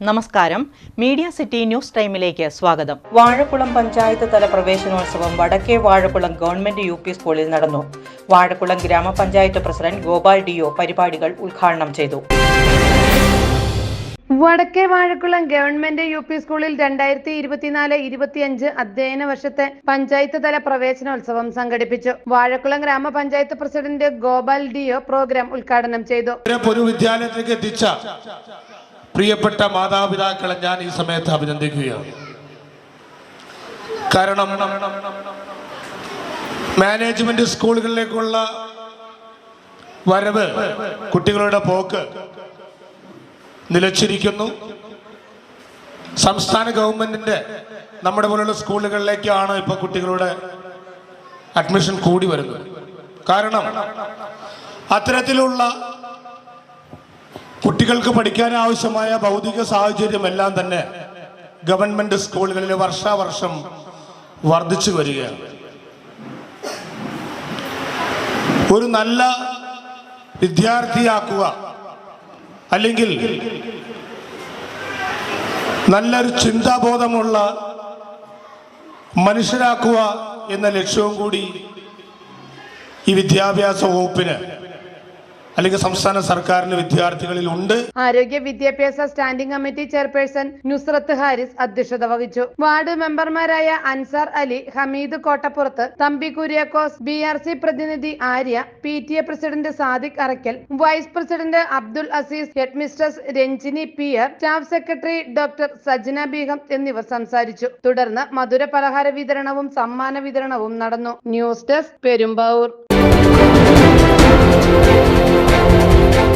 നമസ്കാരം. Media city news ടൈമിലേക്ക് സ്വാഗതം. വാഴക്കുളം പഞ്ചായത്ത് തല പ്രവേശനോത്സവം വടക്കേ വാഴക്കുളം ഗവൺമെന്റ് യു പി സ്കൂളിൽ നടന്നു. വാഴക്കുളം ഗ്രാമപഞ്ചായത്ത് പ്രസിഡന്റ് ഗോപാൽ ഡിഒ പരിപാടികൾ ഉദ്ഘാടനം ചെയ്തു. വടക്കേ വാഴക്കുളം ഗവൺമെന്റ് യു പി സ്കൂളിൽ രണ്ടായിരത്തി ഇരുപത്തിനാല് ഇരുപത്തിയഞ്ച് അധ്യയന വർഷത്തെ പഞ്ചായത്ത് തല പ്രവേശനോത്സവം സംഘടിപ്പിച്ചു. വാഴക്കുളം ഗ്രാമപഞ്ചായത്ത് പ്രസിഡന്റ് ഗോപാൽ ഡിഒ പ്രോഗ്രാം ഉദ്ഘാടനം ചെയ്തു. ഇവരെ പൊതുവിദ്യാലയത്തിലേക്ക് എത്തിച്ച പ്രിയപ്പെട്ട മാതാപിതാക്കളെ ഞാൻ ഈ സമയത്ത് അഭിനന്ദിക്കുകയാണ്. കാരണം മാനേജ്മെന്റ് സ്കൂളുകളിലേക്കുള്ള വരവ് കുട്ടികളുടെ പോക്ക് നിലച്ചിരിക്കുന്നു. സംസ്ഥാന ഗവൺമെന്റിന്റെ നമ്മുടെ പോലുള്ള സ്കൂളുകളിലേക്കാണ് ഇപ്പൊ കുട്ടികളുടെ അഡ്മിഷൻ കൂടി വരുന്നത്. കാരണം അത്തരത്തിലുള്ള കുട്ടികൾക്ക് പഠിക്കാൻ ആവശ്യമായ ഭൗതിക സാഹചര്യം എല്ലാം തന്നെ ഗവൺമെന്റ് സ്കൂളുകളിൽ വർഷാവർഷം വർദ്ധിച്ചു വരികയാണ്. ഒരു നല്ല വിദ്യാർത്ഥിയാക്കുക അല്ലെങ്കിൽ നല്ലൊരു ചിന്താബോധമുള്ള മനുഷ്യരാക്കുക എന്ന ലക്ഷ്യവും കൂടി ഈ വിദ്യാഭ്യാസ വകുപ്പിന് അല്ലെങ്കിൽ സംസ്ഥാന സർക്കാരിന് വിദ്യാർത്ഥികളിൽ ഉണ്ട്. ആരോഗ്യ വിദ്യാഭ്യാസ standing committee chairperson Nusrath Haris അധ്യക്ഷത വഹിച്ചു. വാർഡ് മെമ്പർമാരായ Ansar Ali Hameed Kottappurath Thampi Kuriakose B R C പ്രതിനിധി Arya P T A president Sadiq Arakkal vice president Abdul Azeez head mistress Ranjini P staff secretary doctor Sajna Beegum എന്നിവർ സംസാരിച്ചു. തുടർന്ന് മധുര പലഹാര വിതരണവും സമ്മാന വിതരണവും നടന്നു. News desk Perumbavoor.